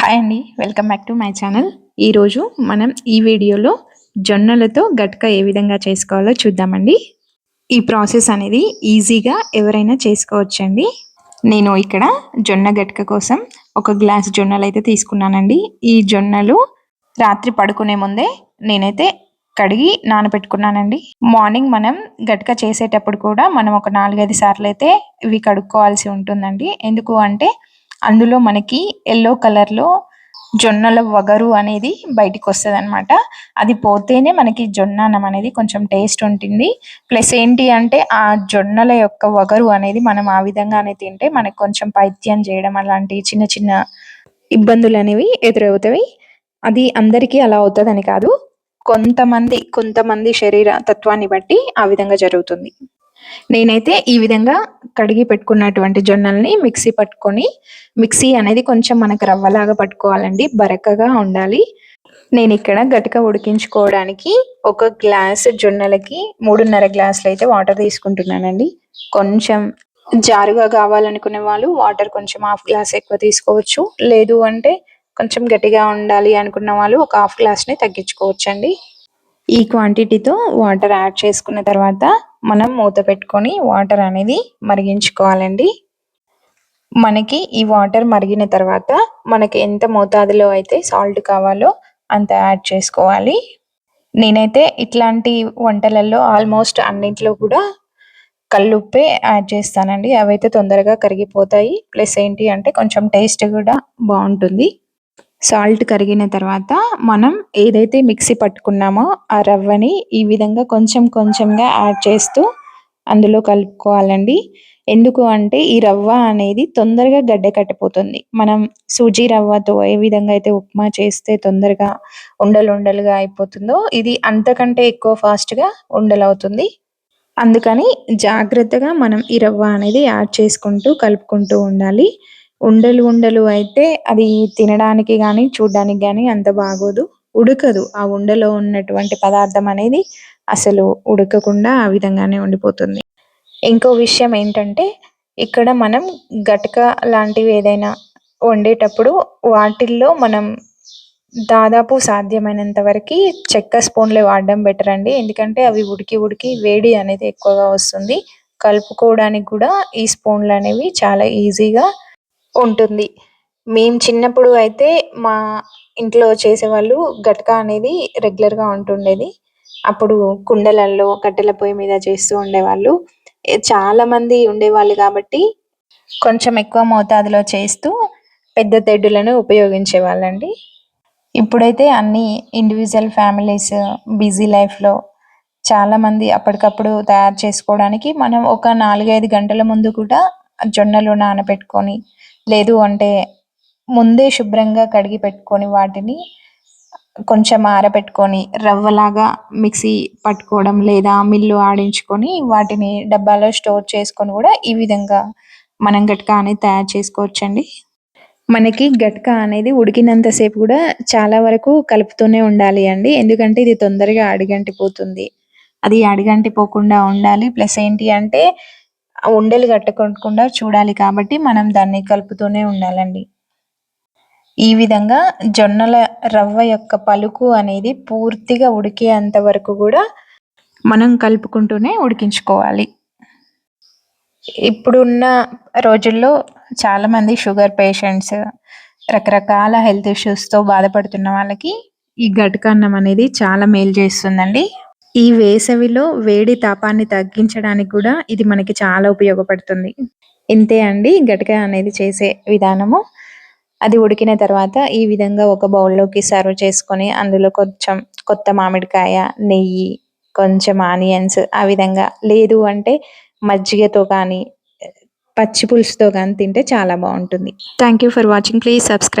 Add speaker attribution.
Speaker 1: Hi అండి welcome back to my channel ఈరోజు మనం ఈ వీడియోలో జొన్నలతో గట్క ఏ విధంగా చేసుకోవాలో చూద్దామండి. ఈ ప్రాసెస్ అనేది ఈజీగా ఎవరైనా చేసుకోవచ్చండి. నేను ఇక్కడ జొన్న గట్క కోసం ఒక గ్లాస్ జొన్నలు అయితే తీసుకున్నానండి. ఈ జొన్నలు రాత్రి పడుకునే ముందే నేనైతే కడిగి నానబెట్టుకున్నానండి. మార్నింగ్ మనం గట్క చేసేటప్పుడు కూడా మనం ఒక నాలుగైదు సార్లు అయితే ఇవి కడుక్కోవాల్సి ఉంటుందండి. ఎందుకు అంటే అందులో మనకి ఎల్లో కలర్లో జొన్నల వగరు అనేది బయటికి వస్తుంది అనమాట అది పోతేనే మనకి జొన్న అన్నం అనేది కొంచెం టేస్ట్ ఉంటుంది. ప్లస్ ఏంటి అంటే ఆ జొన్నల యొక్క వగరు అనేది మనం ఆ విధంగానే తింటే మనకి కొంచెం పైత్యం చేయడం అలాంటి చిన్న చిన్న ఇబ్బందులు అనేవి ఎదురవుతాయి. అది అందరికీ అలా అవుతుందని కాదు. కొంతమంది కొంతమంది శరీర తత్వాన్ని బట్టి ఆ విధంగా జరుగుతుంది. నేనైతే ఈ విధంగా కడిగి పెట్టుకున్నటువంటి జొన్నల్ని మిక్సీ పట్టుకొని మిక్సీ అనేది కొంచెం మనకు రవ్వలాగా పట్టుకోవాలండి బరకగా ఉండాలి. నేను ఇక్కడ గట్క ఉడికించుకోవడానికి ఒక గ్లాస్ జొన్నలకి మూడున్నర గ్లాసులు అయితే వాటర్ తీసుకుంటున్నానండి. కొంచెం జారుగా కావాలనుకునే వాళ్ళు వాటర్ కొంచెం హాఫ్ గ్లాస్ ఎక్కువ తీసుకోవచ్చు. లేదు అంటే కొంచెం గట్టిగా ఉండాలి అనుకున్న వాళ్ళు ఒక హాఫ్ గ్లాస్ని తగ్గించుకోవచ్చండి. ఈ క్వాంటిటీతో వాటర్ యాడ్ చేసుకున్న తర్వాత మనం మూత పెట్టుకొని వాటర్ అనేది మరిగించుకోవాలండి. మనకి ఈ వాటర్ మరిగిన తర్వాత మనకి ఎంత మోతాదులో అయితే సాల్ట్ కావాలో అంత యాడ్ చేసుకోవాలి. నేనైతే ఇట్లాంటి వంటలలో ఆల్మోస్ట్ అన్నింటిలో కూడా కల్లుప్పే యాడ్ చేస్తానండి. అవైతే తొందరగా కరిగిపోతాయి. ప్లస్ ఏంటి అంటే కొంచెం టేస్ట్ కూడా బాగుంటుంది. సాల్ట్ కరిగిన తర్వాత మనం ఏదైతే మిక్సీ పట్టుకున్నామో ఆ రవ్వని ఈ విధంగా కొంచెం కొంచెంగా యాడ్ చేస్తూ అందులో కలుపుకోవాలండి. ఎందుకు అంటే ఈ రవ్వ అనేది తొందరగా గడ్డ కట్టిపోతుంది. మనం సూజీ రవ్వతో ఏ విధంగా అయితే ఉప్మా చేస్తే తొందరగా ఉండలు ఉండలుగా అయిపోతుందో ఇది అంతకంటే ఎక్కువ ఫాస్ట్గా ఉండలవుతుంది. అందుకని జాగ్రత్తగా మనం ఈ రవ్వ అనేది యాడ్ చేసుకుంటూ కలుపుకుంటూ ఉండాలి. ఉండలు ఉండలు అయితే అది తినడానికి కానీ చూడడానికి కానీ అంత బాగోదు. ఉడకదు. ఆ ఉండలో ఉన్నటువంటి పదార్థం అనేది అసలు ఉడకకుండా ఆ విధంగానే ఉండిపోతుంది. ఇంకో విషయం ఏంటంటే ఇక్కడ మనం గటక లాంటివి ఏదైనా వండేటప్పుడు వాటిల్లో మనం దాదాపు సాధ్యమైనంత వరకు చెక్క స్పూన్లే వాడడం బెటర్ అండి. ఎందుకంటే అవి ఉడికి ఉడికి వేడి అనేది ఎక్కువగా వస్తుంది. కలుపుకోవడానికి కూడా ఈ స్పూన్లు అనేవి చాలా ఈజీగా ఉంటుంది. మేము చిన్నప్పుడు అయితే మా ఇంట్లో చేసేవాళ్ళు గట్క అనేది రెగ్యులర్గా ఉంటుండేది. అప్పుడు కుండలల్లో కట్టెల పొయ్యి మీద చేస్తూ ఉండేవాళ్ళు. చాలామంది ఉండేవాళ్ళు కాబట్టి కొంచెం ఎక్కువ మోతాదులో చేస్తూ పెద్ద తెడ్డులను ఉపయోగించే వాళ్ళండి ఇప్పుడైతే అన్ని ఇండివిజువల్ ఫ్యామిలీస్ బిజీ లైఫ్లో చాలామంది అప్పటికప్పుడు తయారు చేసుకోవడానికి మనం ఒక నాలుగైదు గంటల ముందు కూడా జొన్నలు నానబెట్టుకొని లేదు అంటే ముందే శుభ్రంగా కడిగి పెట్టుకొని వాటిని కొంచెం ఆరబెట్టుకొని రవ్వలాగా మిక్సీ పట్టుకోవడం లేదా మిల్లు ఆడించుకొని వాటిని డబ్బాలో స్టోర్ చేసుకొని కూడా ఈ విధంగా మనం గట్క అనేది తయారు చేసుకోవచ్చండి. మనకి గట్క అనేది ఉడికినంతసేపు కూడా చాలా వరకు కలుపుతూనే ఉండాలి అండి. ఎందుకంటే ఇది తొందరగా అడిగంటిపోతుంది. అది అడిగంటిపోకుండా ఉండాలి. ప్లస్ ఏంటి అంటే ఉండలు కట్టుకోకుండా చూడాలి కాబట్టి మనం దాన్ని కలుపుతూనే ఉండాలండి. ఈ విధంగా జొన్నల రవ్వ యొక్క పలుకు అనేది పూర్తిగా ఉడికేంత వరకు కూడా మనం కలుపుకుంటూనే ఉడికించుకోవాలి. ఇప్పుడున్న రోజుల్లో చాలామంది షుగర్ పేషెంట్స్ రకరకాల హెల్త్ ఇష్యూస్తో బాధపడుతున్న వాళ్ళకి ఈ గటకన్నం అనేది చాలా మేలు చేస్తుందండి. ఈ వేసవిలో వేడి తాపాన్ని తగ్గించడానికి కూడా ఇది మనకి చాలా ఉపయోగపడుతుంది. ఇంతే అండి గటక అనేది చేసే విధానము. అది ఉడికిన తర్వాత ఈ విధంగా ఒక బౌల్లోకి సర్వ్ చేసుకొని అందులో కొంచెం కొత్త మామిడికాయ నెయ్యి కొంచెం ఆనియన్స్ ఆ విధంగా లేదు అంటే మజ్జిగతో కానీ పచ్చి పులుసుతో కానీ తింటే చాలా బాగుంటుంది. Thank you for watching please subscribe